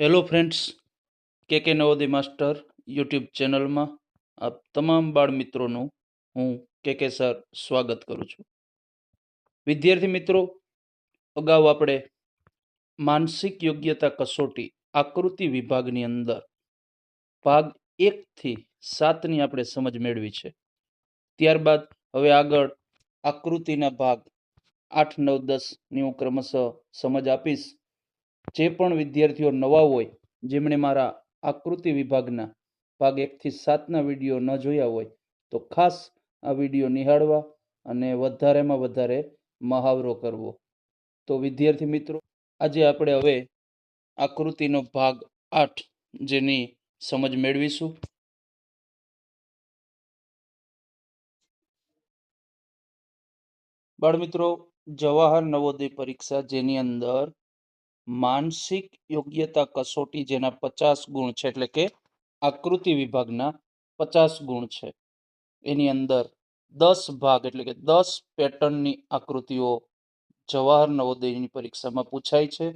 Hello friends કે કે નવોદી master YouTube ચેનલમાં આપ તમામ બાળ મિત્રોનું હું કે કે સર સ્વાગત કરું છું. વિદ્યાર્થી મિત્રો, અગાઉ આપણે માનસિક યોગ્યતા કસોટી આકૃતિ વિભાગની અંદર ભાગ એકથી સાતની આપણે સમજ મેળવી છે. ત્યારબાદ હવે આગળ આકૃતિના ભાગ આઠ, નવ દસની હું ક્રમશઃ સમજ આપીશ. જે પણ વિદ્યાર્થીઓ નવા હોય, જેમણે મારા આકૃતિ વિભાગના ભાગ એકથી સાતના વીડિયો ન જોયા હોય, તો ખાસ આ વીડિયો નિહાળવા અને વધારેમાં વધારે મહાવરો કરવો. તો વિદ્યાર્થી મિત્રો, આજે આપણે હવે આકૃતિનો ભાગ આઠ જેની સમજ મેળવીશું. બાળમિત્રો, જવાહર નવોદય પરીક્ષા જેની અંદર માનસિક યોગ્યતા કસોટી જેના પચાસ ગુણ છે, એટલે કે આકૃતિ વિભાગના પચાસ ગુણ છે. એની અંદર દસ ભાગ, એટલે કે દસ પેટર્નની આકૃતિઓ જવાહર નવોદયની પરીક્ષામાં પૂછાય છે.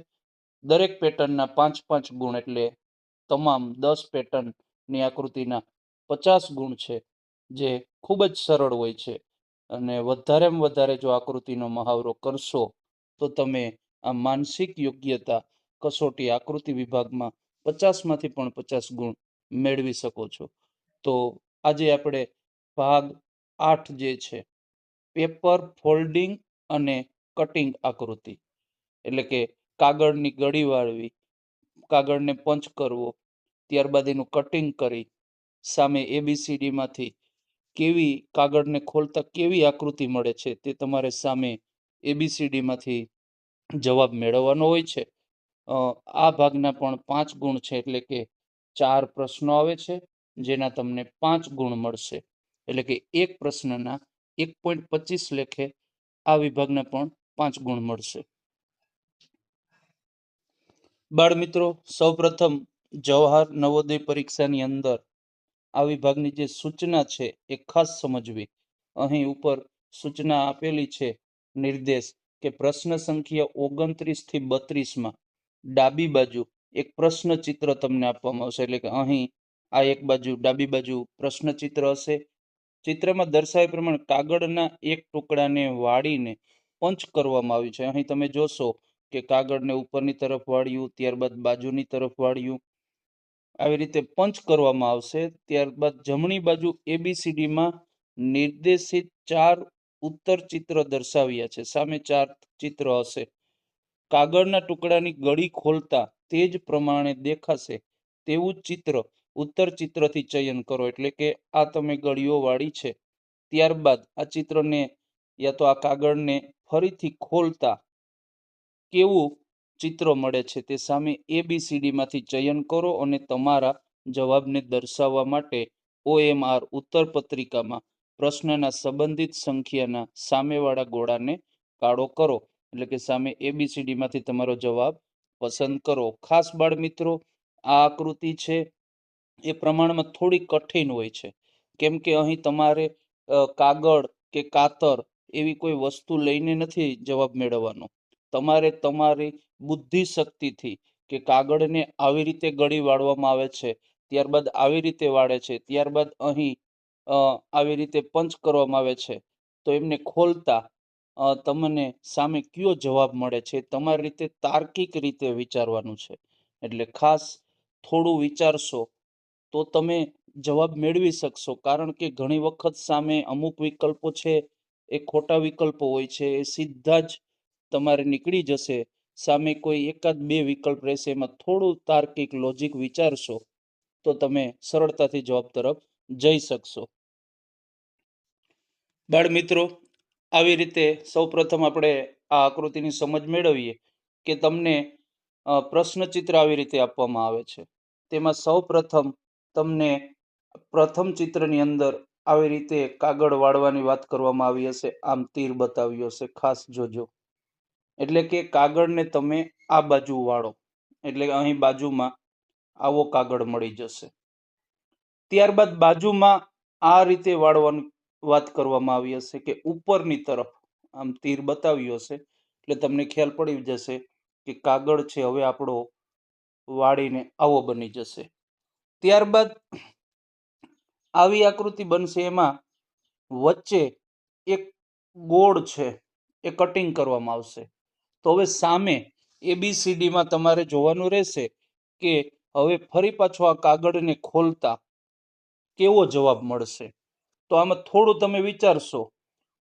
દરેક પેટર્નના પાંચ પાંચ ગુણ, એટલે તમામ દસ પેટર્નની આકૃતિના પચાસ ગુણ છે, જે ખૂબ જ સરળ હોય છે. અને વધારેમાં વધારે જો આકૃતિનો મહાવરો કરશો, તો તમે આ માનસિક યોગ્યતા કસોટી આકૃતિ વિભાગમાં પચાસમાંથી પણ પચાસ ગુણ મેળવી શકો છો. તો આજે આપણે ભાગ આઠ જે છે, પેપર ફોલ્ડિંગ અને કટિંગ આકૃતિ. એટલે કે કાગળની ગળી વાળવી, કાગળને પંચ કરવો, ત્યારબાદ એનું કટિંગ કરી, સામે એબીસીડીમાંથી કેવી કાગળને ખોલતા કેવી આકૃતિ મળે છે તે તમારે સામે એબીસીડીમાંથી જવાબ મેળવવાનો હોય છે. આ ભાગના પણ પાંચ ગુણ છે એટલે કે ચાર પ્રશ્નો આવે છે, જેના તમને પાંચ ગુણ મળશે. એટલે કે એક પ્રશ્નના એક પોઈન્ટ પચીસ લેખે આ વિભાગના પણ પાંચ ગુણ મળશે. બાળ મિત્રો, સૌપ્રથમ જવાહર નવોદય પરીક્ષાની અંદર આ વિભાગની જે સૂચના છે એ ખાસ સમજવી. અહીં ઉપર સૂચના આપેલી છે, નિર્દેશ કે પ્રશ્ન સંખ્યા ઓગણત્રીસથી બત્રીસમાં ડાબી બાજુ એક પ્રશ્ન ચિત્ર તમને આપવામાં આવશે. એટલે કે અહીં આ એક બાજુ, ડાબી બાજુ પ્રશ્ન ચિત્ર હશે. ચિત્રમાં દર્શાવ્યા પ્રમાણે કાગળના એક ટુકડાને વાળીને પંચ કરવામાં આવ્યું છે. અહીં તમે જોશો કે કાગળને ઉપરની તરફ વાળ્યું, ત્યારબાદ બાજુની તરફ વાળ્યું. આવી રીતે પંચ કરવામાં આવશે. ત્યારબાદ જમણી બાજુ એબીસીડીમાં નિર્દેશિત ચાર ઉત્તર ચિત્ર દર્શાવ્યા છે. સામે ચાર ચિત્ર હશે. કાગળના ટુકડાની ગળી ખોલતા તે જ પ્રમાણે દેખાશે તેવું ચિત્ર ઉત્તર ચિત્રથી ચયન કરો. એટલે કે આ તમે ગળીઓ વાળી છે. ત્યારબાદ આ ચિત્રને યા તો આ કાગળને ફરીથી ખોલતા કેવું ચિત્ર મળે છે તે સામે એબીસીડીમાંથી ચયન કરો અને તમારા જવાબને દર્શાવવા માટે ઓએમઆર ઉત્તર પત્રિકામાં પ્રશ્નના સંબંધિત સંખ્યાના સામેવાળા ગોળાને કાળો કરો. એટલે કે સામે એબીસીડીમાંથી તમારો જવાબ પસંદ કરો. ખાસ બાળ મિત્રો, આ આકૃતિ છે, એ પ્રમાણમાં થોડી કઠિન હોય છે. કેમ કે અહીં તમારે કાગળ કે કાતર એવી કોઈ વસ્તુ લઈને નથી જવાબ મેળવવાનો. તમારે તમારી બુદ્ધિ શક્તિથી કે કાગળને આવી રીતે ગળી વાળવામાં આવે છે, ત્યારબાદ આવી રીતે વાળે છે, ત્યારબાદ અહીં આવી રીતે પંચ કરવામાં આવે છે, તો એમને ખોલતા તમને સામે કયો જવાબ મળે છે? તમારી રીતે તાર્કિક રીતે વિચારવાનું છે. એટલે ખાસ થોડું વિચારશો, તો તમે જવાબ મેળવી શકશો. કારણ કે ઘણી વખત સામે અમુક વિકલ્પો છે, એ ખોટા વિકલ્પો હોય છે, એ સીધા જ તમારે નીકળી જશે. સામે કોઈ એકાદ બે વિકલ્પ રહેશે, એમાં થોડું તાર્કિક, લોજિક વિચારશો, તો તમે સરળતાથી જવાબ તરફ જઈ શકશો. બાળ મિત્રો, આવી રીતે સૌપ્રથમ આપણે આ આકૃતિની સમજ મેળવીએ કે તમને પ્રશ્નચિત્ર આવી રીતે આપવામાં આવે છે. તેમાં સૌપ્રથમ તમને પ્રથમ ચિત્રની અંદર આવી રીતે કાગળ વાળવાની વાત કરવામાં આવી હશે. આમ તીર બતાવ્યો હશે, ખાસ જોજો. એટલે કે કાગળને તમે આ બાજુ વાળો, એટલે અહીં બાજુમાં આવો કાગળ મળી જશે. ત્યારબાદ બાજુમાં આ રીતે વાળવાની વાત કરવામાં આવી હશે કે ઉપરની તરફ આમ તીર બતાવ્યું હશે. એટલે તમને ખ્યાલ પડી જશે કે કાગળ છે, હવે આપણો વાળીને આવો બની જશે. ત્યારબાદ આવી આકૃતિ બનશે એમાં વચ્ચે એક ગોળ છે, એ કટિંગ કરવામાં આવશે. તો હવે સામે એબીસીડીમાં તમારે જોવાનું રહેશે કે હવે ફરી પાછો આ કાગળને ખોલતા કેવો જવાબ મળશે? તો આમાં થોડું તમે વિચારશો.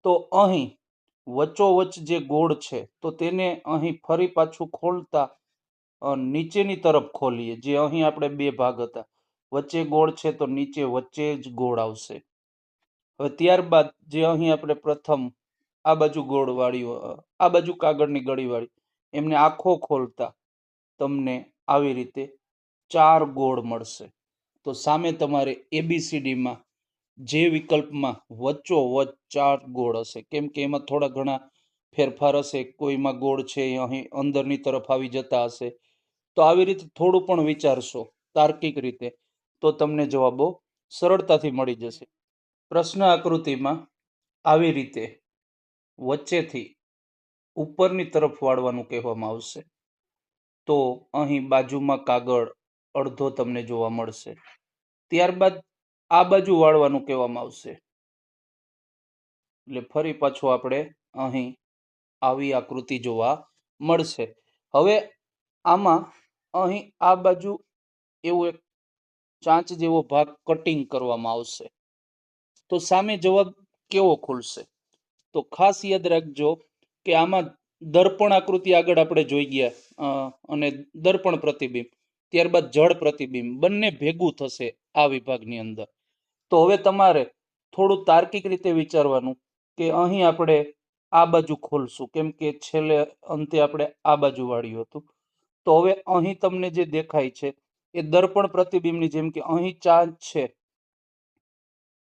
તો અહીં વચ્ચોવચ્ચ જે ગોળ છે, તો તેને અહીં ફરી પાછું ખોલતા નીચેની તરફ ખોલીએ, જે અહીં આપણે બે ભાગ હતા. વચ્ચે ગોળ છે તો નીચે વચ્ચે જ ગોળ આવશે. હવે ત્યારબાદ જે અહીં આપણે પ્રથમ, આ બાજુ ગોળવાળી આ બાજુ કાગળની ગળીવાળી, એમને આખો ખોલતા તમને આવી રીતે ચાર ગોળ મળશે. તો સામે તમારે એબીસીડીમાં જે વિકલ્પમાં વચ્ચો વચ્ચ ચાર ગોળ હશે. કેમ કે એમાં થોડા ઘણા ફેરફાર હશે. કોઈમાં ગોળ છે અહીં અંદરની તરફ આવી જતા હશે. તો આવી રીતે થોડું પણ વિચારશો તાર્કિક રીતે, તો તમને જવાબો સરળતાથી મળી જશે. પ્રશ્ન આકૃતિમાં આવી રીતે વચ્ચેથી ઉપરની તરફ વાળવાનું કહેવામાં આવશે. તો અહીં બાજુમાં કાગળ અડધો તમને જોવા મળશે. ત્યારબાદ આ બાજુ વાળવાનું કહેવામાં આવશે. એટલે ફરી પાછું આપણે અહીં આવી આકૃતિ જોવા મળશે. હવે આમાં અહીં આ બાજુ એવું એક ચાંચ જેવો ભાગ કટિંગ કરવામાં આવશે. તો સામે જવાબ કેવો ખુલશે? તો ખાસ યાદ રાખજો કે આમાં દર્પણ આકૃતિ આગળ આપણે જોઈ ગયા અને દર્પણ પ્રતિબિંબ, ત્યારબાદ જળ પ્રતિબિંબ બંને ભેગું થશે. આ વિભાગની અંદર. તો હવે તમારે થોડું તાર્કિક રીતે વિચારવાનું કે અહીં આપણે આ બાજુ ખોલશું. કેમ કે છેલ્લે અંતે આપણે આ બાજુ વાળ્યું હતું. તો હવે અહીં તમને જે દેખાય છે, એ દર્પણ પ્રતિબિંબની જેમ કે અહીં ચાંચ છે.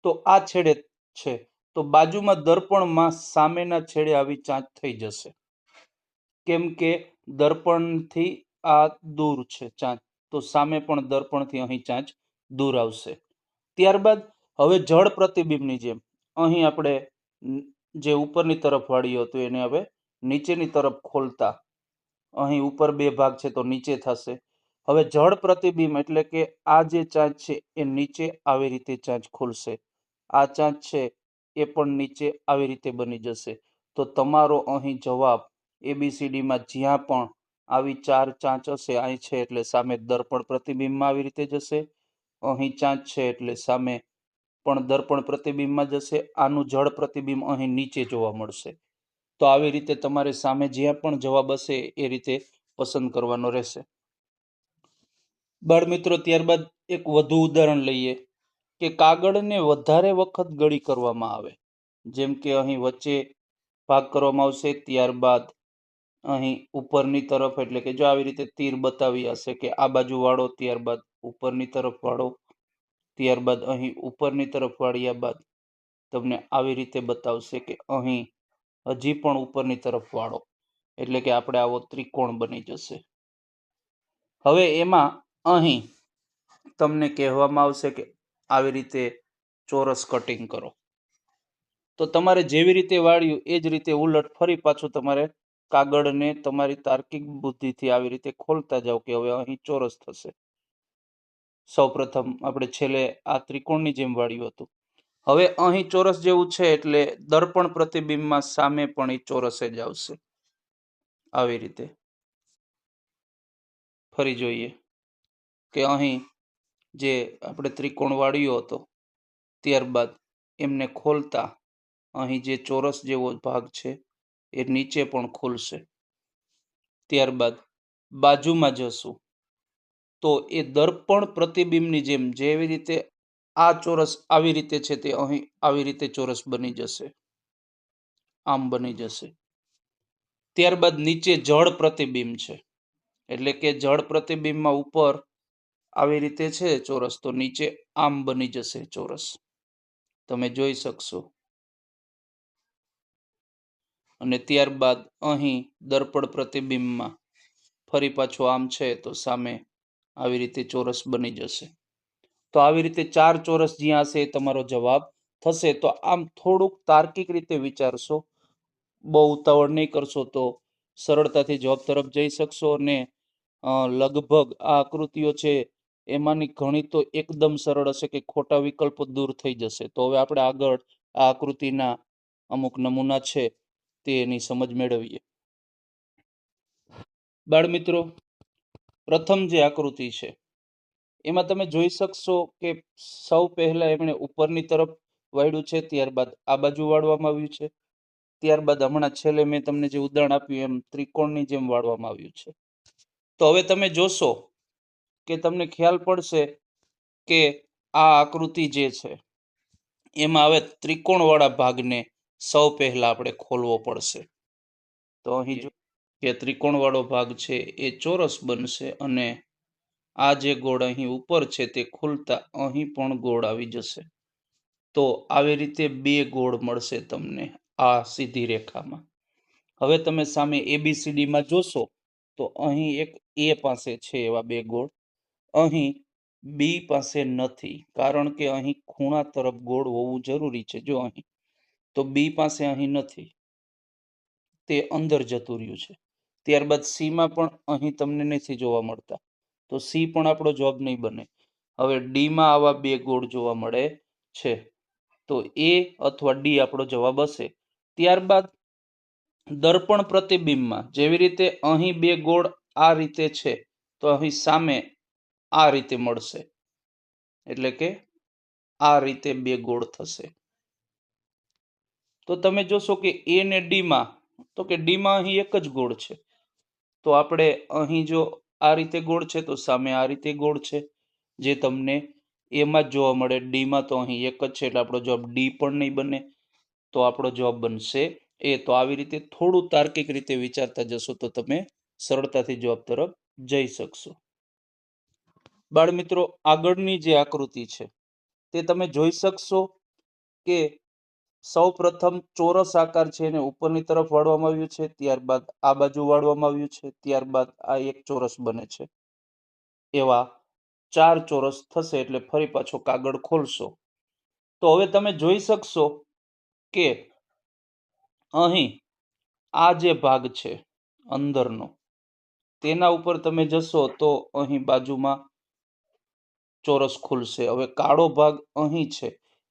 તો આ છેડે છે. તો બાજુમાં દર્પણમાં સામેના છેડે આવી ચાંચ થઈ જશે. કેમ કે દર્પણથી આ દૂર છે ચાંચ તો સામે પણ દર્પણથી અહીં ચાંચ દૂર આવશે. ત્યારબાદ હવે જળ પ્રતિબિંબની જેમ, અહીં આપણે જે ઉપરની તરફ વાળ્યું હતું એને હવે નીચેની તરફ ખોલતા. અહીં ઉપર બે ભાગ છે તો નીચે થશે. હવે જળ પ્રતિબિંબ એટલે કે આ જે ચાંચ છે એ નીચે આવી રીતે ચાંચ ખુલશે. આ ચાંચ છે એ પણ નીચે આવી રીતે બની જશે. તો તમારો અહીં જવાબ એબીસીડીમાં જ્યાં પણ આવી ચાર ચાંચ હશે, અહીં છે એટલે સામે દર્પણ પ્રતિબિંબમાં આવી રીતે જશે. અહીં ચાંચ છે એટલે સામે પણ દર્પણ પ્રતિબિંબમાં જશે. આનું જળ પ્રતિબિંબ અહીં નીચે જોવા મળશે. તો આવી રીતે તમારે સામે જ્યાં પણ જવાબ હશે એ રીતે પસંદ કરવાનો રહેશે. બાળમિત્રો, ત્યારબાદ એક વધુ ઉદાહરણ લઈએ કે કાગળને વધારે વખત ગળી કરવામાં આવે. જેમ કે અહીં વચ્ચે ભાગ કરવામાં આવશે, ત્યારબાદ અહીં ઉપરની તરફ એટલે કે જો આવી રીતે તીર બતાવી હશે કે આ બાજુ વાળો, ત્યારબાદ ઉપરની તરફ વાળો, ત્યારબાદ અહીં ઉપરની તરફ વાળ્યા બાદ તમને આવી રીતે બતાવશે કે અહીં હજી પણ ઉપરની તરફ વાળો. એટલે કે આપણે આવો ત્રિકોણ બની જશે. હવે એમાં અહીં તમને કહેવામાં આવશે કે આવી રીતે ચોરસ કટિંગ કરો. તો તમારે જેવી રીતે વાળ્યું એ જ રીતે ઉલટ ફરી પાછું તમારે કાગળને તમારી તાર્કિક બુદ્ધિથી આવી રીતે ખોલતા જાઓ કે હવે અહીં ચોરસ થશે. સૌપ્રથમ આપણે છેલ્લે આ ત્રિકોણની જેમ વાળ્યું હતું. હવે અહીં ચોરસ જેવું છે એટલે દર્પણ પ્રતિબિંબમાં સામે પણ એ ચોરસે જ આવશે. આવી રીતે. ફરી જોઈએ કે અહીં જે આપણે ત્રિકોણ વાળ્યો હતો, ત્યારબાદ એમને ખોલતા અહીં જે ચોરસ જેવો ભાગ છે, એ નીચે પણ ખુલશે. ત્યારબાદ બાજુમાં જશું. તો એ દર્પણ પ્રતિબિંબની જેમ જેવી રીતે આ ચોરસ આવી રીતે છે તે અહીં આવી રીતે ચોરસ બની જશે. આમ બની જશે. ત્યારબાદ નીચે જળ પ્રતિબિંબ છે. એટલે કે જળ પ્રતિબિંબમાં ઉપર આવી રીતે છે ચોરસ, તો નીચે આમ બની જશે ચોરસ. તમે જોઈ શકશો. અને ત્યારબાદ અહીં દર્પણ પ્રતિબિંબમાં ફરી પાછું આમ છે તો સામે આવી રીતે ચોરસ બની જશે. તો આવી રીતે ચાર ચોરસ જ્યાં હશે તમારો જવાબ થશે. તો આમ થોડુંક તાર્કિક રીતે વિચારશો. બહુ ઉતાવળ નહીં કરશો તો સરળતાથી જવાબ તરફ જઈ શકશો અને લગભગ આ આકૃતિઓ છે એમાંની ઘણી તો એકદમ સરળ હશે કે ખોટા વિકલ્પો દૂર થઈ જશે. તો હવે આપણે આગળ આ આકૃતિના અમુક નમૂના છે તે એની સમજ મેળવીએ. બાળમિત્રો પ્રથમ જે આકૃતિ છે એમાં તમે જોઈ શકશો કે સૌ પહેલા એમણે ઉપરની તરફ વાળ્યું છે ત્યારબાદ આ બાજુ વાળવામાં આવ્યું છે ત્યારબાદ હમણાં છેલ્લે મેં તમને જે ઉદાહરણ આપ્યું એમ ત્રિકોણની જેમ વાળવામાં આવ્યું છે. તો હવે તમે જોશો કે તમને ખ્યાલ પડશે કે આ આકૃતિ જે છે એમાં હવે ત્રિકોણવાળા ભાગને સૌ પહેલા આપણે ખોલવો પડશે. તો અહીં જો. કે ત્રિકોણવાળો ભાગ છે એ ચોરસ બનશે અને આ જે ગોળ અહીં ઉપર છે તે ખુલતા અહીં પણ ગોળ આવી જશે. તો આવી રીતે બે ગોળ મળશે તમને આ સીધી રેખામાં. હવે તમે સામે એબીસીડીમાં જોશો, તો અહીં એક એ પાસે છે એવા બે ગોળ. અહીં બી પાસે નથી, કારણ કે અહીં ખૂણા તરફ ગોળ હોવું જરૂરી છે. જો અહીં, તો બી પાસે અહીં નથી. તે અંદર જતું રહ્યું છે. ત્યારબાદ સીમાં પણ અહીં તમને નથી જોવા મળતા. તો સી પણ આપણો જવાબ નહીં બને. હવે ડી માં આવા બે ગોળ જોવા મળે છે. તો એ અથવા ડી આપણો જવાબ હશે. ત્યારબાદ દર્પણ પ્રતિબિંબમાં જેવી રીતે અહીં બે ગોળ આ રીતે છે, તો અહીં સામે આ રીતે મળશે. એટલે કે આ રીતે બે ગોળ થશે. તો તમે જોશો કે એ ને ડી માં તો કે ડી માં અહીં એક જ ગોળ છે. તો આપણે અહીં જો આ રીતે ગોળ છે, તો સામે આ રીતે ગોળ છે. જે તમને એમાં જ જોવા મળે. ડી માં તો અહીં એક જ છે, એટલે આપણો જવાબ ડી પણ નહીં બને. તો આપણો જવાબ બનશે એ. તો આવી રીતે થોડું તાર્કિક રીતે વિચારતા જશો, તો તમે સરળતાથી જવાબ તરફ જઈ શકશો. બાળમિત્રો આગળની જે આકૃતિ છે, તે તમે જોઈ શકશો કે સૌ પ્રથમ ચોરસ આકાર છે એને ઉપરની તરફ વાળવામાં આવ્યું છે, ત્યારબાદ આ બાજુ વાળવામાં આવ્યું છે, ત્યારબાદ આ એક ચોરસ બને છે. એવા ચાર ચોરસ થશે એટલે ફરી પાછો કાગળ ખોલશો. તો હવે તમે જોઈ શકશો કે અહીં આ જે ભાગ છે અંદરનો, તેના ઉપર તમે જશો તો અહીં બાજુમાં ચોરસ ખુલશે. હવે કાળો ભાગ અહીં છે,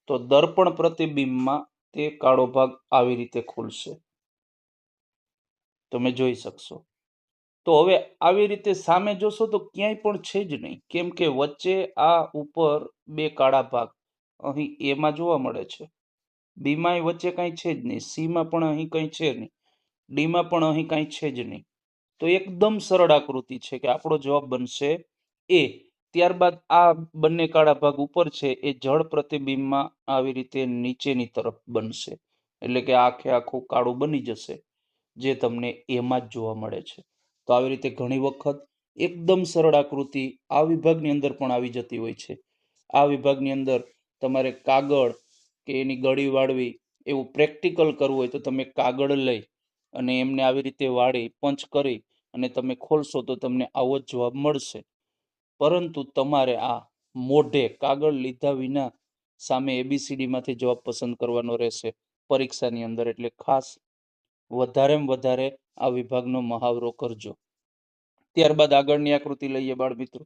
તો દર્પણ પ્રતિબિંબમાં તે કાળો ભાગ આવી રીતે ખુલશે. તમે જોઈ શકશો. તો હવે આવી રીતે સામે જોશો તો ક્યાંય પણ છે જ નહીં. કેમ કે વચ્ચે આ ઉપર બે કાળા ભાગ અહીં એમાં જોવા મળે છે. બીમાં વચ્ચે કાંઈ છે જ નહીં. સીમાં પણ અહીં કંઈ છે નહીં. ડીમાં પણ અહીં કાંઈ છે જ નહીં. તો એકદમ સરળ આકૃતિ છે કે આપણો જવાબ બનશે એ ત્યારબાદ આ બંને કાળા ભાગ ઉપર છે, એ જળ પ્રતિબિંબમાં આવી રીતે નીચેની તરફ બનશે. એટલે કે આખે આખું કાળું બની જશે, જે તમને એમાં જ જોવા મળે છે. તો આવી રીતે ઘણી વખત એકદમ સરળ આકૃતિ આ વિભાગની અંદર પણ આવી જતી હોય છે. આ વિભાગની અંદર તમારે કાગળ કે એની ગળી વાળવી એવું પ્રેક્ટિકલ કરવું હોય તો તમે કાગળ લઈ અને એમને આવી રીતે વાળી, પંચ કરી અને તમે ખોલશો તો તમને આવો જ જવાબ મળશે. પરંતુ તમારે આ મોઢે કાગળ લીધા વિના સામે એબીસીડીમાંથી જવાબ પસંદ કરવાનો રહેશે. પરીક્ષાની અંદર એટલે ખાસ વધારેમાં વધારે આ વિભાગનો મહાવરો કરજો. ત્યારબાદ આગળની આકૃતિ લઈએ બાળમિત્રો.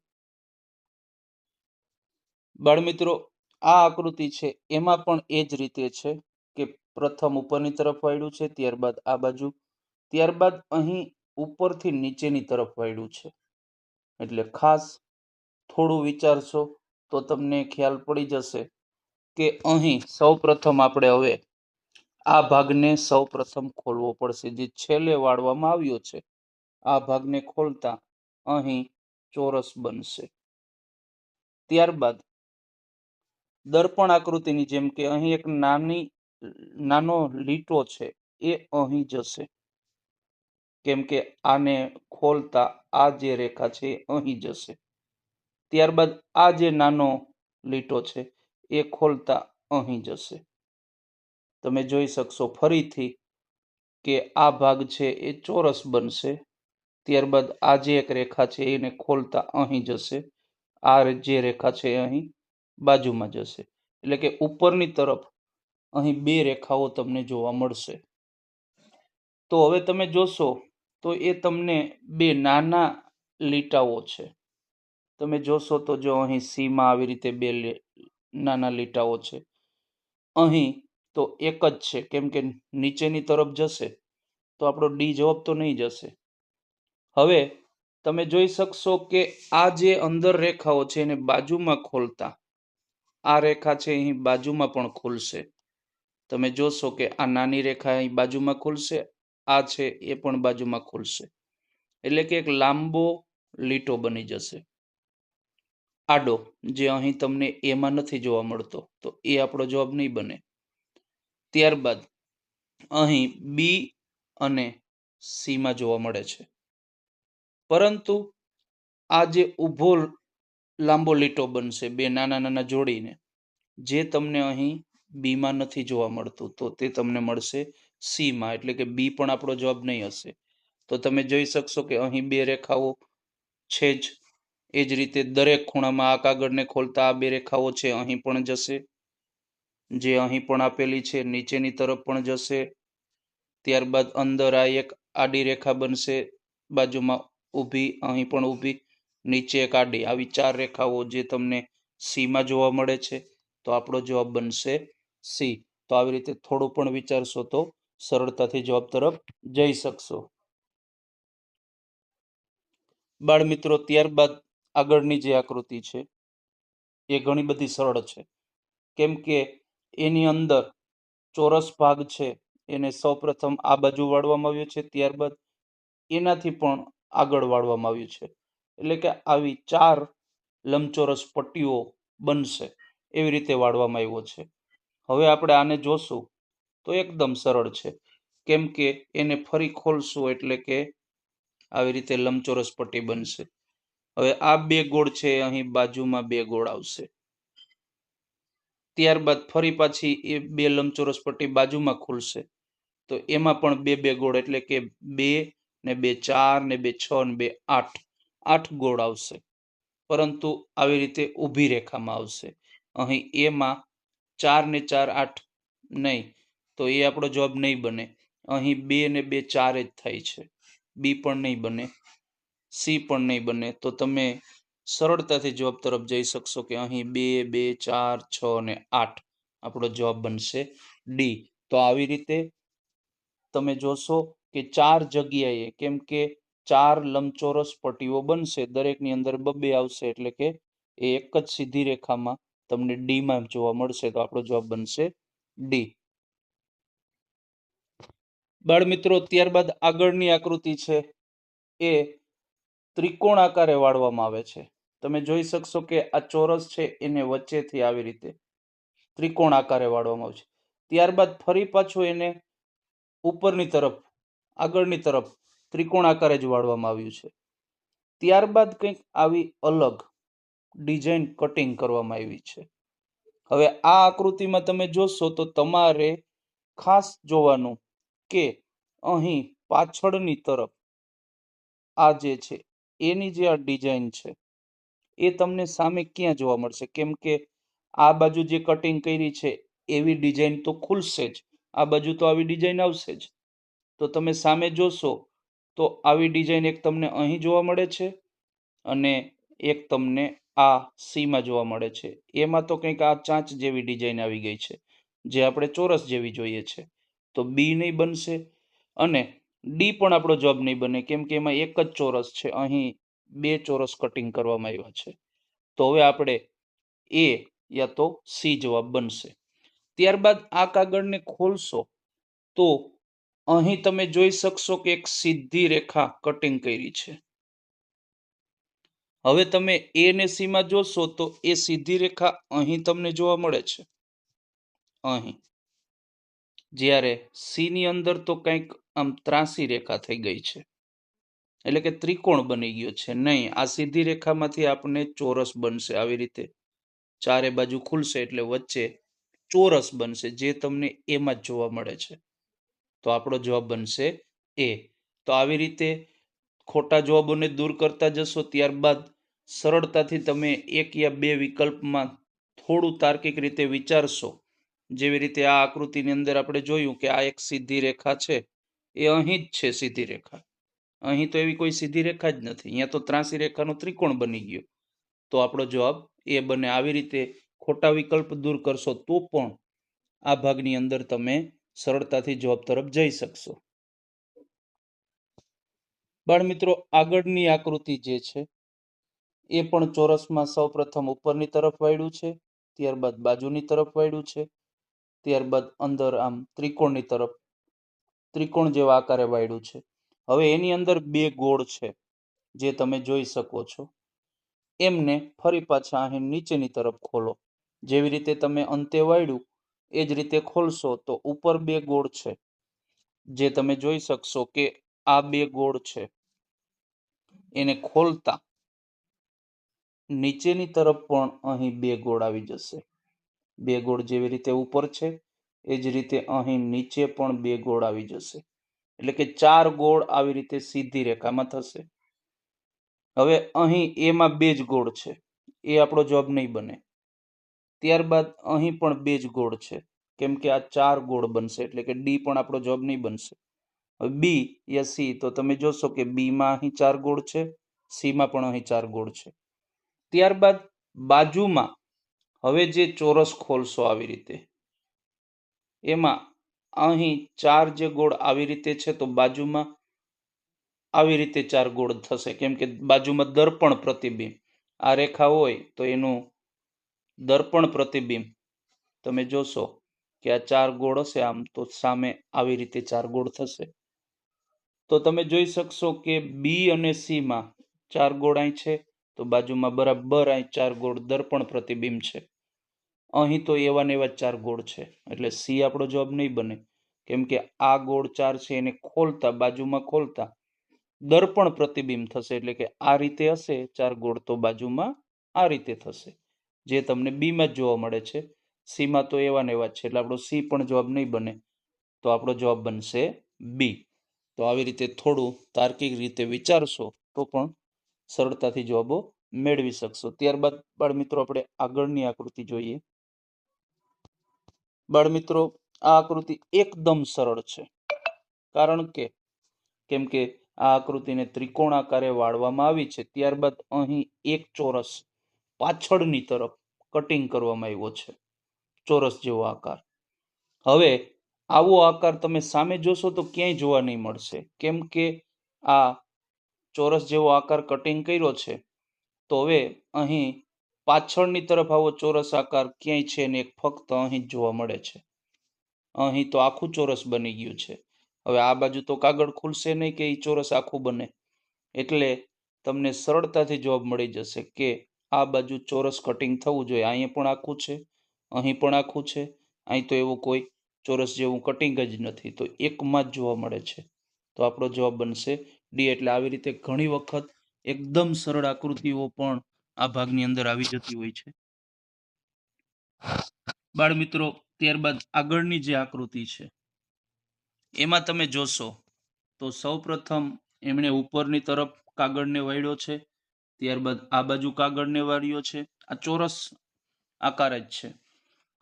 બાળમિત્રો, આ આકૃતિ છે, એમાં પણ એ જ રીતે છે કે પ્રથમ ઉપરની તરફ વાળ્યું છે, ત્યારબાદ આ બાજુ, ત્યારબાદ અહીં ઉપરથી નીચેની તરફ વાળ્યું છે. એટલે ખાસ થોડું વિચારશો તો તમને ખ્યાલ પડી જશે કે અહીં સૌ પ્રથમ આપણે હવે આ ભાગને સૌ પ્રથમ ખોલવો પડશે. જે છેલ્લે વાળવામાં આવ્યો છે, આ ભાગને ખોલતા અહીં ચોરસ બનશે. ત્યારબાદ દર્પણ આકૃતિની જેમ કે અહીં એક નાની, નાનો લીટો છે, એ અહીં જશે. કેમ કે આને ખોલતા આ જે રેખા છે અહીં જશે. ત્યારબાદ આ જે નાનો લીટો છે, એ ખોલતા અહીં જશે. તમે જોઈ શકશો ફરીથી કે આ ભાગ છે એ ચોરસ બનશે. ત્યારબાદ આ જે એક રેખા છે એને ખોલતા અહીં જશે. આ જે રેખા છે અહીં બાજુમાં જશે. એટલે કે ઉપરની તરફ અહીં બે રેખાઓ તમને જોવા મળશે. તો હવે તમે જોશો તો એ તમને બે નાના લીટાઓ છે. તમે જોશો તો જો અહીં સીમાં આવી રીતે બે નાના લીટાઓ છે. અહીં તો એક જ છે, કેમ કે નીચેની તરફ જશે, તો આપણો ડી જવાબ તો નહીં જશે. હવે તમે જોઈ શકશો કે આ જે અંદર રેખાઓ છે એને બાજુમાં ખોલતા, આ રેખા છે અહીં બાજુમાં પણ ખુલશે. તમે જોશો કે આ નાની રેખા અહીં બાજુમાં ખુલશે, આ છે એ પણ બાજુમાં ખુલશે. એટલે કે એક લાંબો લીટો બની જશે. આડો, જે અહીં તમને એમાં નથી જોવા મળતો, તો એ આપણો જવાબ નહીં બને. ત્યારબાદ અહીં બી અને સીમાં જોવા મળે છે. પરંતુ આ જે ઊભો લાંબો લીટો બનશે, બે નાના નાના જોડીને, જે તમને અહીં બીમાં નથી જોવા મળતું, તો તે તમને મળશે સીમાં એટલે કે બી પણ આપણો જવાબ નહીં હશે. તો તમે જોઈ શકશો કે અહીં બે રેખાઓ છે જ એ જ રીતે દરેક ખૂણામાં આ કાગળને ખોલતા આ બે રેખાઓ છે, અહીં પણ જશે. જે અહીં પણ આપેલી છે, નીચેની તરફ પણ જશે. ત્યારબાદ અંદર આ એક આડી રેખા બનશે. બાજુમાં ઊભી, અહીં પણ ઊભી, નીચે એક આડી. આવી ચાર રેખાઓ જે તમને સીમાં જોવા મળે છે, તો આપણો જવાબ બનશે સી તો આવી રીતે થોડું પણ વિચારશો તો સરળતાથી જવાબ તરફ જઈ શકશો. બાળ મિત્રો, ત્યારબાદ આગળની જે આકૃતિ છે, એ ઘણી બધી સરળ છે. કેમ કે એની અંદર ચોરસ ભાગ છે, એને સૌપ્રથમ આ બાજુ વાળવામાં આવ્યો છે, ત્યારબાદ એનાથી પણ આગળ વાળવામાં આવ્યું છે. એટલે કે આવી ચાર લંબચોરસ પટ્ટીઓ બનશે એવી રીતે વાળવામાં આવ્યો છે. હવે આપણે આને જોશું તો એકદમ સરળ છે. કેમ કે એને ફરી ખોલશું એટલે કે આવી રીતે લંબચોરસ પટ્ટી બનશે. હવે આ બે ગોળ છે, અહીં બાજુમાં બે ગોળ આવશે. ત્યારબાદ ફરી પાછી એ બે લંબચોરસ પટ્ટી બાજુમાં ખુલશે. તો એમાં પણ બે બે ગોળ એટલે કે બે ને બે ચાર ને બે છ ને બે આઠ. આઠ ગોળ આવશે. પરંતુ આવી રીતે ઊભી રેખામાં આવશે. અહીં એમાં ચાર ને ચાર આઠ નહીં, તો એ આપણો જવાબ નહીં બને. અહીં બે ને બે ચાર જ થાય છે. બી પણ નહીં બને. સી પણ નહીં બને, તો તમે સરળતાથી જવાબ તરફ જઈ શકશો કે અહીં બે બે, ચાર, છ અને આઠ આપણો જવાબ બનશે ડી. તો આવી રીતે તમે જોશો કે ચાર જગ્યાએ, કેમ કે ચાર લંબચોરસ પટ્ટીઓ બનશે, દરેકની અંદર બબ્બે આવશે એટલે કે એ એક જ સીધી રેખામાં તમને ડી માં જોવા મળશે, તો આપણો જવાબ બનશે ડી. બાળ મિત્રો ત્યારબાદ આગળની આકૃતિ છે એ ત્રિકોણ આકારે વાળવામાં આવે છે. તમે જોઈ શકશો કે આ ચોરસ છે એને વચ્ચેથી આવી રીતે ત્રિકોણ આકારે વાળવામાં આવે છે. ત્યારબાદ ફરી પાછું એને ઉપરની તરફ, આગળની તરફ ત્રિકોણ આકારે જ વાળવામાં આવ્યું છે. ત્યારબાદ કંઈક આવી અલગ ડિઝાઇન કટિંગ કરવામાં આવી છે. હવે આ આકૃતિમાં તમે જોશો તો તમારે ખાસ જોવાનું કે અહીં પાછળની તરફ આ જે છે એની જે આ ડિઝાઇન છે, એ તમને સામે ક્યાં જોવા મળશે? કેમ કે આ બાજુ જે કટિંગ કરી છે, એવી ડિઝાઇન તો ખુલશે જ. આ બાજુ તો આવી ડિઝાઇન આવશે જ. તો તમે સામે જોશો, તો આવી ડિઝાઇન એક તમને અહીં જોવા મળે છે અને એક તમને આ સીમાં જોવા મળે છે. એમાં તો કંઈક આ ચાંચ જેવી ડિઝાઇન આવી ગઈ છે, જે આપણે ચોરસ જેવી જોઈએ છે. તો બી નહીં બનશે અને ડી પણ આપણો જવાબ નહીં બને, કેમ કે એમાં એક જ ચોરસ છે. અહીં બે ચોરસ કટિંગ કરવામાં આવ્યા છે. તો હવે આપણે એ યા તો સી જવાબ બનશે. ત્યારબાદ આ કાગળને ખોલશો, તો અહીં તમે જોઈ શકશો કે એક સીધી રેખા કટિંગ કરી છે. હવે તમે એ ને સીમાં જોશો, તો એ સીધી રેખા અહીં તમને જોવા મળે છે. અહીં. જ્યારે સી ની અંદર તો કંઈક આમ ત્રાસી રેખા થઈ ગઈ છે. એટલે કે ત્રિકોણ બની ગયો છે. નહીં, આ સીધી રેખામાંથી આપણને ચોરસ બનશે આવી રીતે. ચારે બાજુ ખુલશે એટલે વચ્ચે ચોરસ બનશે, જે તમને એમાં જ જોવા મળે છે. તો આપણો જવાબ બનશે એ. તો આવી રીતે ખોટા જવાબોને દૂર કરતા જશો, ત્યારબાદ સરળતાથી તમે એક યા બે વિકલ્પમાં થોડું તાર્કિક રીતે વિચારશો. જેવી રીતે આ આકૃતિની અંદર આપણે જોયું કે આ એક સીધી રેખા છે. એ અહીં જ છે સીધી રેખા. અહીં તો એવી કોઈ સીધી રેખા જ નથી. અહીંયા તો ત્રાસી રેખાનો ત્રિકોણ બની ગયો. તો આપણો જવાબ એ બને. આવી રીતે ખોટા વિકલ્પ દૂર કરશો તો પણ આ ભાગની અંદર તમે સરળતાથી જવાબ તરફ જઈ શકશો. બાળમિત્રો, આગળની આકૃતિ જે છે, એ પણ ચોરસમાં સૌપ્રથમ ઉપરની તરફ વાળ્યું છે, ત્યારબાદ બાજુની તરફ વાળ્યું છે, ત્યારબાદ અંદર આમ ત્રિકોણની તરફ ત્રિકોણ જેવા આકારે વાળ્યું છે. હવે એની અંદર બે ગોળ છે, જે તમે જોઈ શકો છો. એમને ફરી પાછા અહીં નીચેની તરફ ખોલો. જેવી રીતે તમે અંતે વાળ્યું એ જ રીતે ખોલશો તો ઉપર બે ગોળ છે. જે તમે જોઈ શકશો કે આ બે ગોળ છે. એને ખોલતા નીચેની તરફ પણ અહીં બે ગોળ આવી જશે. બે ગોળ જેવી રીતે ઉપર છે એ જ રીતે અહીં નીચે પણ બે ગોળ આવી જશે. એટલે કે ચાર ગોળ આવી રીતે સીધી રેખામાં થશે. હવે અહીં એમાં બે જ ગોળ છે. એ આપણો જવાબ નહીં બને. ત્યારબાદ અહીં પણ બે જ ગોળ છે. કેમ કે આ ચાર ગોળ બનશે, એટલે કે ડી પણ આપણો જવાબ નહીં બનશે. બી યા સી, તો તમે જોશો કે બીમાં અહીં ચાર ગોળ છે, સીમાં પણ અહીં ચાર ગોળ છે. ત્યારબાદ બાજુમાં હવે જે ચોરસ ખોલશો આવી રીતે એમાં અહીં ચાર જે ગોળ આવી રીતે છે, તો બાજુમાં આવી રીતે ચાર ગોળ થશે. કેમ કે બાજુમાં દર્પણ પ્રતિબિંબ. આ રેખા હોય તો એનું દર્પણ પ્રતિબિંબ. તમે જોશો કે આ ચાર ગોળ હશે, આમ તો સામે આવી રીતે ચાર ગોળ થશે. તો તમે જોઈ શકશો કે બી અને સી માં ચાર ગોળ અહીં છે, તો બાજુમાં બરાબર અહીં ચાર ગોળ દર્પણ પ્રતિબિંબ છે. અહીં તો એવા ને એવા ચાર ગોળ છે. એટલે સી આપણો જવાબ નહીં બને. કેમ કે આ ગોળ ચાર છે એને ખોલતા, બાજુમાં ખોલતા દર્પણ પ્રતિબિંબ થશે. એટલે કે આ રીતે હશે, ચાર ગોળ તો બાજુમાં આ રીતે થશે. જે તમને બીમાં જ જોવા મળે છે. સીમાં તો એવા ને એવા છે. એટલે આપણો સી પણ જવાબ નહીં બને. તો આપણો જવાબ બનશે બી. તો આવી રીતે થોડું તાર્કિક રીતે વિચારશો તો પણ સરળતાથી જવાબો મેળવી શકશો. ત્યારબાદ બાળ મિત્રો, આપણે આગળની આકૃતિ જોઈએ. બાળ મિત્રો, આ આકૃતિ એકદમ સરળ છે. કારણ કે, કેમ કે આ આકૃતિને ત્રિકોણ આકારે વાળવામાં આવી છે, ત્યારબાદ અહીં એક ચોરસ પાછળની તરફ કટિંગ કરવામાં આવ્યો છે, ચોરસ જેવો આકાર. હવે, આવો આકાર તમે સામે જોશો તો ક્યાંય જોવા નહીં મળશે. કેમ કે આ ચોરસ જેવો આકાર કટિંગ કર્યો છે, તો હવે અહીં પાછળની તરફ આવો ચોરસ આકાર ક્યાંય છે ને એક ફક્ત અહીં જ જોવા મળે છે. અહીં તો આખું ચોરસ બની ગયું છે. હવે આ બાજુ તો કાગળ ખુલશે નહીં કે એ ચોરસ આખું બને. એટલે તમને સરળતાથી જવાબ મળી જશે કે આ બાજુ ચોરસ કટિંગ થવું જોઈએ. અહીંયા પણ આખું છે, અહીં પણ આખું છે. અહીં તો એવું કોઈ ચોરસ જેવું કટિંગ જ નથી. તો એકમાં જ જોવા મળે છે. તો આપણો જવાબ બનશે ડી. એટલે આવી રીતે ઘણી વખત એકદમ સરળ આકૃતિઓ પણ આ ભાગની અંદર આવી જતી હોય છે. બાળ મિત્રો, ત્યારબાદ આગળની જે આકૃતિ છે, એમાં તમે જોશો તો સૌપ્રથમ એમણે ઉપરની તરફ કાગળને વાળ્યો છે, ત્યારબાદ આ બાજુ કાગળને વાળ્યો છે. આ ચોરસ આકાર જ છે.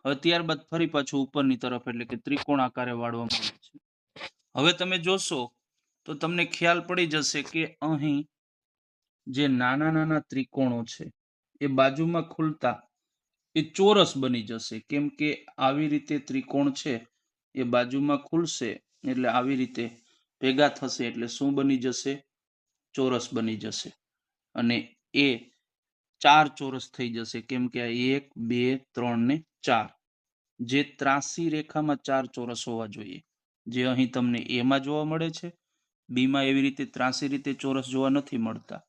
હવે ત્યારબાદ ફરી પાછું ઉપરની તરફ એટલે કે ત્રિકોણ આકારે વાળવામાં આવે છે. હવે તમે જોશો તો તમને ખ્યાલ પડી જશે કે અહીં જે નાના નાના ત્રિકોણો છે, એ બાજુમાં ખુલતા એ ચોરસ બની જશે. કેમ કે આવી રીતે ત્રિકોણ છે, એ બાજુમાં ખુલશે એટલે આવી રીતે ભેગા થશે એટલે શું બની જશે? ચોરસ બની જશે. અને એ ચાર ચોરસ થઈ જશે. કેમ કે આ એક, બે, ત્રણ ને ચાર. જે ત્રાસી રેખામાં ચાર ચોરસ હોવા જોઈએ. જે અહીં તમને એમાં જોવા મળે છે. બીમાં એવી રીતે ત્રાસી રીતે ચોરસ જોવા નથી મળતા.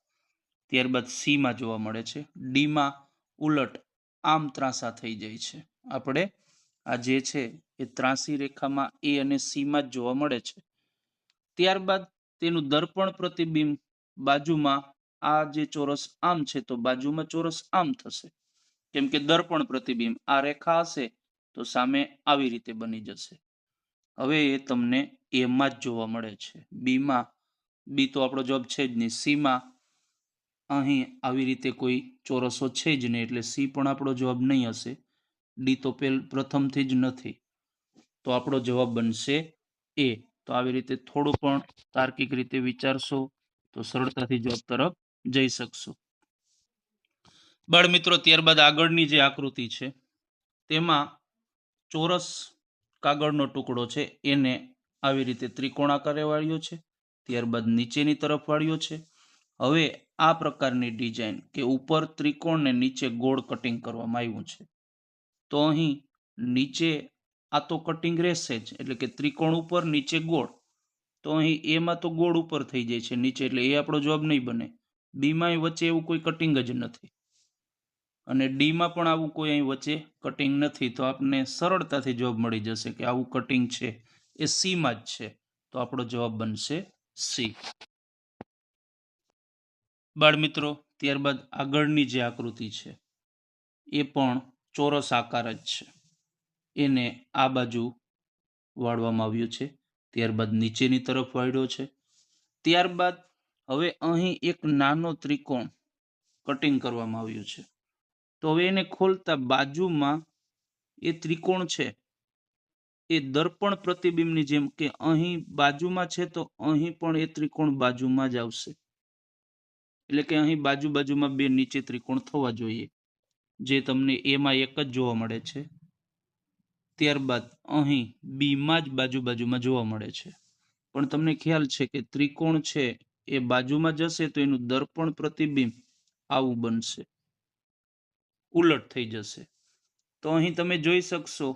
ત્યારબાદ સીમાં જોવા મળે છે. ડીમાં ઉલટ આમ ત્રાસા થઈ જાય છે. આપણે આ જે છે એ ત્રાસી રેખામાં એ અને સીમાં જ જોવા મળે છે. ત્યારબાદ તેનું દર્પણ પ્રતિબિંબ બાજુમાં આ જે ચોરસ આમ છે તો બાજુમાં ચોરસ આમ થશે. કેમ કે દર્પણ પ્રતિબિંબ આ રેખા હશે તો સામે આવી રીતે બની જશે. હવે એ તમને એમાં જ જોવા મળે છે. બીમાં બી તો આપણો જવાબ છે જ નહીં. સીમાં અહીં આવી રીતે કોઈ ચોરસો છે જ નહીં, એટલે સી પણ આપણો જવાબ નહીં હશે. ડી તો પેલ પ્રથમથી જ નથી. તો આપણો જવાબ બનશે એ. તો આવી રીતે થોડું પણ તાર્કિક રીતે વિચારશો, તો સરળતાથી જવાબ તરફ જઈ શકશો. બાળ મિત્રો, ત્યારબાદ આગળની જે આકૃતિ છે, તેમાં ચોરસ કાગળનો ટુકડો છે, એને આવી રીતે ત્રિકોણાકારે વાળ્યો છે, ત્યારબાદ નીચેની તરફ વાળ્યો છે. હવે આ પ્રકારની ડિઝાઇન કે ઉપર ત્રિકોણ ને નીચે ગોળ કટિંગ કરવામાં આવ્યું છે. તો અહીં નીચે આ તો કટિંગ રહેશે જ, એટલે કે ત્રિકોણ ઉપર નીચે ગોળ. તો અહીં એમાં તો ગોળ ઉપર થઈ જાય છે, નીચે એટલે એ આપણો જવાબ નહીં બને. બીમાં વચ્ચે એવું કોઈ કટિંગ જ નથી. અને ડીમાં પણ આવું કોઈ અહીં વચ્ચે કટિંગ નથી. તો આપને સરળતાથી જવાબ મળી જશે કે આવું કટિંગ છે એ સીમાં જ છે. તો આપણો જવાબ બનશે સી. બાળ મિત્રો, ત્યારબાદ આગળની જે આકૃતિ છે, એ પણ ચોરસ આકાર જ છે. એને આ બાજુ વાળવામાં આવ્યું છે, ત્યારબાદ નીચેની તરફ વાળ્યો છે. ત્યારબાદ હવે અહીં એક નાનો ત્રિકોણ કટિંગ કરવામાં આવ્યું છે. તો હવે એને ખોલતા બાજુમાં એ ત્રિકોણ છે, એ દર્પણ પ્રતિબિંબની જેમ કે અહીં બાજુમાં છે તો અહીં પણ એ ત્રિકોણ બાજુમાં જ આવશે. એટલે કે અહીં બાજુ બાજુમાં બે નીચે ત્રિકોણ થવા જોઈએ, જે તમને એમાં એક જ જોવા મળે છે. ત્યારબાદ અહીં બીમાં જ બાજુ બાજુમાં જોવા મળે છે. પણ તમને ખ્યાલ છે કે ત્રિકોણ છે એ બાજુમાં જશે તો એનું દર્પણ પ્રતિબિંબ આવું બનશે. ઉલટ થઈ જશે. તો અહીં તમે જોઈ શકશો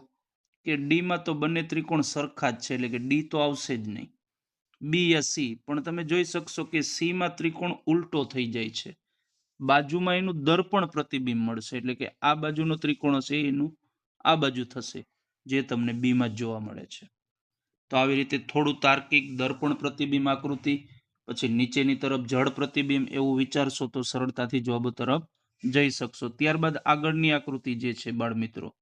કે ડીમાં તો બંને ત્રિકોણ સરખા જ છે, એટલે કે ડી તો આવશે જ નહીં. બી યા સી. પણ તમે જોઈ શકશો કે સીમાં ત્રિકોણ ઉલટો થઈ જાય છે. બાજુમાં એનું દર્પણ પ્રતિબિંબ મળશે. એટલે કે આ બાજુનો ત્રિકોણ હશે, એનું આ બાજુ થશે, જે તમને બીમાં જોવા મળે છે. તો આવી રીતે થોડું તાર્કિક દર્પણ પ્રતિબિંબ આકૃતિ, પછી નીચેની તરફ જળ પ્રતિબિંબ એવું વિચારશો તો સરળતાથી જવાબો તરફ જઈ શકશો. ત્યારબાદ આગળની આકૃતિ જે છે, બાળ મિત્રો.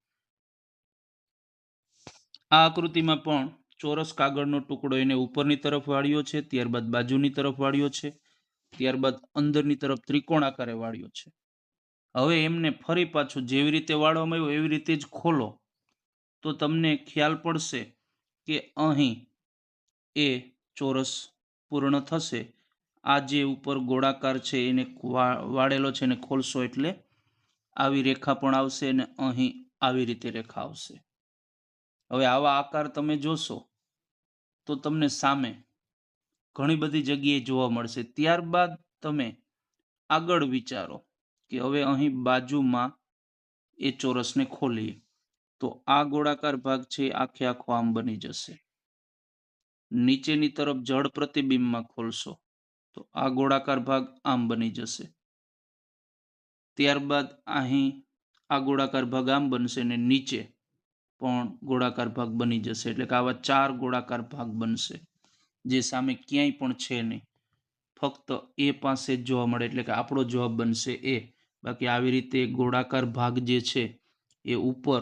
આ આકૃતિમાં પણ ચોરસ કાગળનો ટુકડો એને ઉપરની તરફ વાળ્યો છે, ત્યારબાદ બાજુની તરફ વાળ્યો છે, ત્યારબાદ અંદરની તરફ ત્રિકોણ આકારે વાળ્યો છે. હવે એમને ફરી પાછું જેવી રીતે વાળવામાં આવ્યું, એવી રીતે જ ખોલો. તો તમને ખ્યાલ પડશે કે અહીં એ ચોરસ પૂર્ણ થશે. આ જે ઉપર ગોળાકાર છે એને વાળેલો છે એને ખોલશો એટલે આવી રેખા પણ આવશે અને અહીં આવી રીતે રેખા આવશે. હવે આવા આકાર તમે જોશો તો તમને સામે ઘણી બધી જગ્યાએ જોવા મળશે. ત્યારબાદ તમે આગળ વિચારો કે હવે અહીં બાજુમાં એ ચોરસને ખોલીએ તો આ ગોળાકાર ભાગ છે, આખે આખો આમ બની જશે. નીચેની તરફ જળ પ્રતિબિંબમાં ખોલશો તો આ ગોળાકાર ભાગ આમ બની જશે. ત્યારબાદ અહીં આ ગોળાકાર ભાગ આમ બનશે ને નીચે પણ ગોળાકાર ભાગ બની જશે. એટલે કે આવા ચાર ગોળાકાર ભાગ બનશે. જે સામે ક્યાંય પણ છે નહીં. ફક્ત એ પાસે જ જોવા મળે. એટલે કે આપણો જવાબ બનશે એ. બાકી આવી રીતે ગોળાકાર ભાગ જે છે એ ઉપર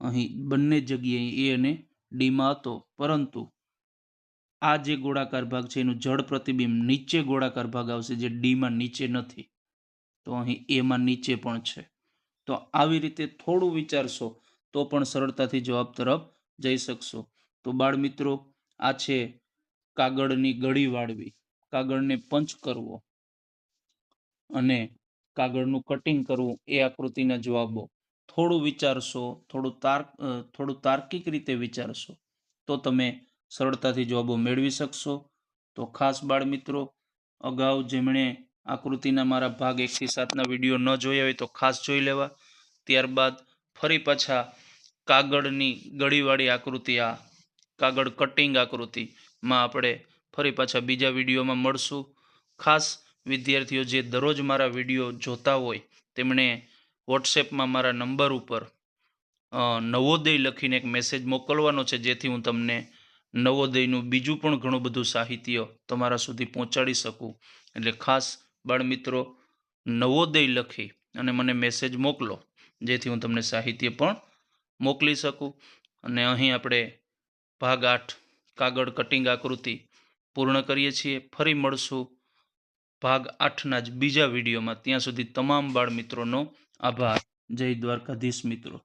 અહીં બંને જગ્યાએ એ અને ડીમાં હતો. પરંતુ આ જે ગોળાકાર ભાગ છે એનું જળ પ્રતિબિંબ નીચે ગોળાકાર ભાગ આવશે જે ડીમાં નીચે નથી. તો અહીં એમાં નીચે પણ છે. તો આવી રીતે થોડું વિચારશો તો પણ સરળતાથી જવાબ તરફ જઈ શકશો. તો બાળ મિત્રો, આ છે કાગળની ગળી વાળવી. કાગળને પંચ કરવો અને કાગળનું કટિંગ કરવું એ આકૃતિના જવાબો. થોડું વિચારશો, થોડું તાર્ક થોડું તાર્કિક રીતે વિચારશો, તો તમે સરળતાથી જવાબો મેળવી શકશો. તો ખાસ બાળ મિત્રો, અગાઉ જેમણે આકૃતિના મારા ભાગ એકથી સાતના વીડિયો ન જોયા હોય તો ખાસ જોઈ લેવા. ત્યારબાદ ફરી પાછા કાગળની ગળીવાળી આકૃતિ, આ કાગળ કટિંગ આકૃતિમાં આપણે ફરી પાછા બીજા વિડીયોમાં મળશું. ખાસ વિદ્યાર્થીઓ જે દરરોજ મારા વીડિયો જોતા હોય, તેમણે વોટ્સએપમાં મારા નંબર ઉપર નવોદય લખીને એક મેસેજ મોકલવાનો છે, જેથી હું તમને નવોદયનું બીજું પણ ઘણું બધું સાહિત્ય તમારા સુધી પહોંચાડી શકું. એટલે ખાસ બાળમિત્રો, નવોદય લખી અને મને મેસેજ મોકલો, જેથી હું તમને સાહિત્ય પણ મોકલી શકું? અને અહીં આપણે ભાગ આઠ, કાગળ કટિંગ આકૃતિ પૂર્ણ કરીએ છીએ. ફરી મળશું ભાગ આઠના જ બીજા વિડીયોમાં. ત્યાં સુધી તમામ બાળ મિત્રોનો આભાર. જય દ્વારકાધીશ મિત્રો.